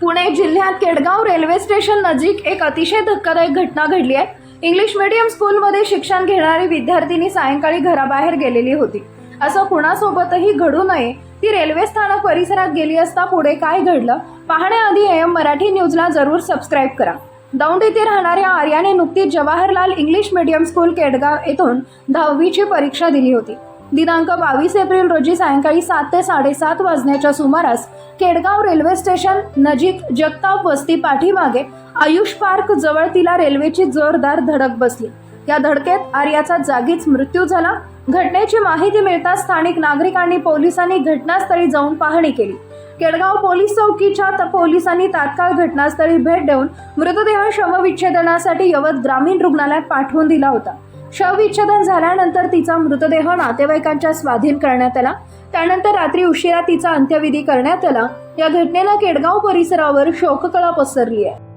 पुणे जिल्ह्यात Kedgaon railway station नजीक एक अतिशय धक्कादायक घटना घडली आहे. इंग्लिश मीडियम स्कूलमध्ये शिक्षण घेणारी विद्यार्थिनी सायंकाळी घराबाहेर गेलेली होती. असं कुणासोबतही घडू नये ती रेल्वे स्थानक परिसरात गेली असता पुढे काय घडलं? पाहण्याआधी एम मराठी न्यूजला जरूर सबस्क्राईब करा. दौंड येथे राहणाऱ्या आर्याने नुकतीच Jawaharlal English medium school Kedgaon येथून दहावीची परीक्षा दिली होती. दिनांक बावीस एप्रिल रोजी सायंकाळी सात ते साडेसात वाजण्याच्या सुमारास केडगाव रेल्वे स्टेशन नजीक जगताप वस्ती पाठीमागे आयुष पार्क जवळ तिला रेल्वेची जोरदार धडक बसली. या धडकेत आर्याचा जागीच मृत्यू झाला. घटनेची माहिती मिळताच स्थानिक नागरिकांनी पोलिसांनी घटनास्थळी जाऊन पाहणी केली. केडगाव पोलीस चौकीच्या त- पोलिसांनी तात्काळ घटनास्थळी भेट देऊन मृतदेह शवविच्छेदनासाठी यवत ग्रामीण रुग्णालयात पाठवून दिला होता. शवविच्छेदन झाल्यानंतर तिचा मृतदेह नातेवाईकांच्या स्वाधीन करण्यात आला. त्यानंतर रात्री उशिरा तिचा अंत्यविधी करण्यात आला. या घटनेनं केडगाव परिसरावर शोककळा पसरली आहे.